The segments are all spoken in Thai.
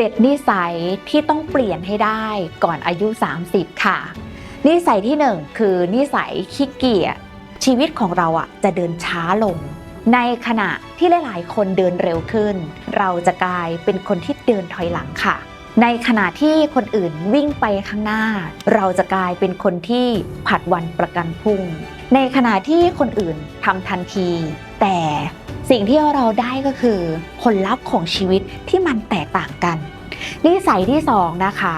7 นิสัยที่ต้องเปลี่ยนให้ได้ก่อนอายุ 30 ค่ะ นิสัยที่ 1 คือนิสัยขี้เกียจชีวิตของเราอะจะเดินช้าลง ในขณะที่หลายๆ คนเดินเร็วขึ้น เราจะกลายเป็นคนที่เดินถอยหลังค่ะ ในขณะที่คนอื่นวิ่งไปข้างหน้า เราจะกลายเป็นคนที่ผัดวันประกันพรุ่ง ในขณะที่คนอื่นทำทันที แต่สิ่งที่เราได้ก็คือผลลัพธ์ของชีวิตที่มันแตกต่างกัน สัยที่สองนะคะ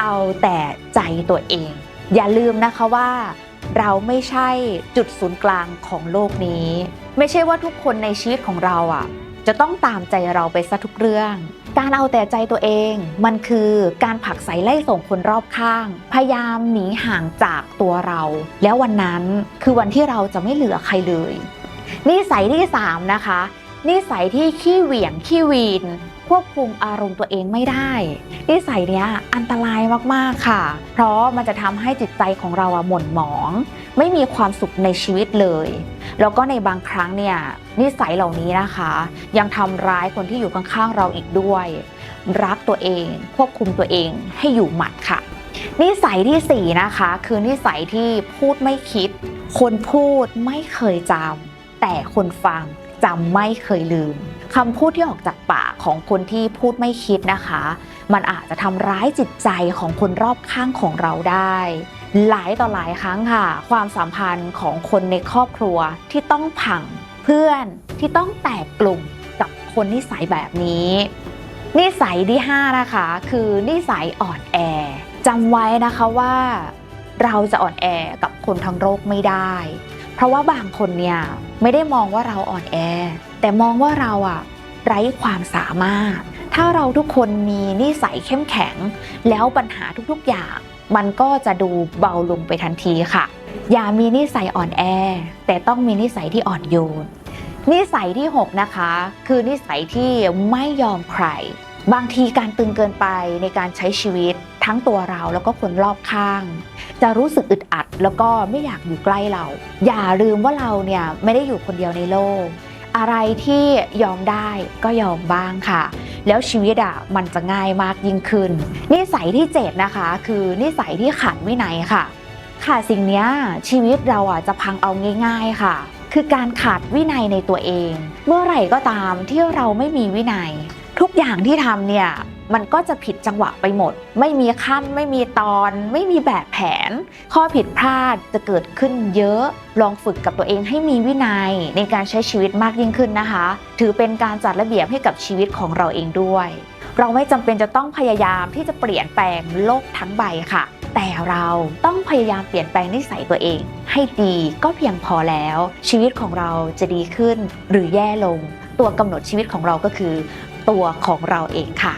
เอาแต่ใจตัวเอง อย่าลืมนะคะว่า เราไม่ใช่จุดศูนย์กลางของโลกนี้ ไม่ใช่ว่าทุกคนในชีวิตของเราอะ จะต้องตามใจเราไปซะทุกเรื่อง การเอาแต่ใจตัวเองมันคือการผลักไสไล่ส่งคนรอบข้าง พยายามหนีห่างจากตัวเรา แล้ววันนั้นคือวันที่เราจะไม่เหลือใครเลยนิสัยที่3นะคะ นิสัยที่ขี้เหวี่ยงขี้วีน ควบคุมอารมณ์ตัวเองไม่ได้ นิสัยเนี้ยอันตรายมากๆค่ะ เพราะมันจะทำให้จิตใจของเราหม่นหมอง ไม่มีความสุขในชีวิตเลย แล้วก็ในบางครั้งเนี่ยนิสัยเหล่านี้นะคะ ยังทำร้ายคนที่อยู่ข้างๆเราอีกด้วย รักตัวเอง ควบคุมตัวเองให้อยู่หมัดค่ะ นิสัยที่สี่นะคะ คือนิสัยที่พูดไม่คิด คนพูดไม่เคยจำแต่คนฟัง จำไม่เคยลืมคำพูดที่ออกจากปากของคนที่พูดไม่คิดนะคะ มันอาจจะทำร้ายจิตใจของคนรอบข้างของเราได้ หลายต่อหลายครั้งค่ะ ความสัมพันธ์ของคนในครอบครัวที่ต้องพังเพื่อนที่ต้องแตกกลุ่มกับคนนิสัยแบบนี้ นิสัยที่ 5 นะคะ คือนิสัยอ่อนแอจำไว้นะคะว่า เราจะอ่อนแอกับคนทั้งโลกไม่ได้ เพราะว่าบางคนเนี่ยไม่ได้มองว่าเราอ่อนแอ แต่มองว่าเราอะไร้ความสามารถ ถ้าเราทุกคนมีนิสัยเข้มแข็ง แล้วปัญหาทุกๆอย่าง มันก็จะดูเบาลงไปทันทีค่ะ อย่ามีนิสัยอ่อนแอ แต่ต้องมีนิสัยที่อ่อนโยนนิสัยที่ 6 นะคะ คือนิสัยที่ไม่ยอมใคร บางทีการตึงเกินไปในการใช้ชีวิตทั้งตัวเราแล้วก็คนรอบข้าง จะรู้สึกอึดอัด แล้วก็ไม่อยากอยู่ใกล้เรา อย่าลืมว่าเราเนี่ยไม่ได้อยู่คนเดียวในโลก อะไรที่ยอมได้ก็ยอมบ้างค่ะ แล้วชีวิตอะมันจะง่ายมากยิ่งขึ้น นิสัยที่7นะคะ คือนิสัยที่ขาดวินัยค่ะขาดสิ่งนี้ชีวิตเราอะจะพังเอาง่าย ๆค่ะ คือการขาดวินัยในตัวเอง เมื่อไหร่ก็ตามที่เราไม่มีวินัย ทุกอย่างที่ทำเนี่ยมันก็จะผิดจังหวะไปหมด ไม่มีขั้น ไม่มีตอน ไม่มีแบบแผน ข้อผิดพลาดจะเกิดขึ้นเยอะ ลองฝึกกับตัวเองให้มีวินัยในการใช้ชีวิตมากยิ่งขึ้นนะคะ ถือเป็นการจัดระเบียบให้กับชีวิตของเราเองด้วย เราไม่จำเป็นจะต้องพยายามที่จะเปลี่ยนแปลงโลกทั้งใบค่ะ แต่เราต้องพยายามเปลี่ยนแปลงนิสัยตัวเอง ให้ดีก็เพียงพอแล้ว ชีวิตของเราจะดีขึ้นหรือแย่ลง ตัวกำหนดชีวิตของเราก็คือ ตัวของเราเองค่ะ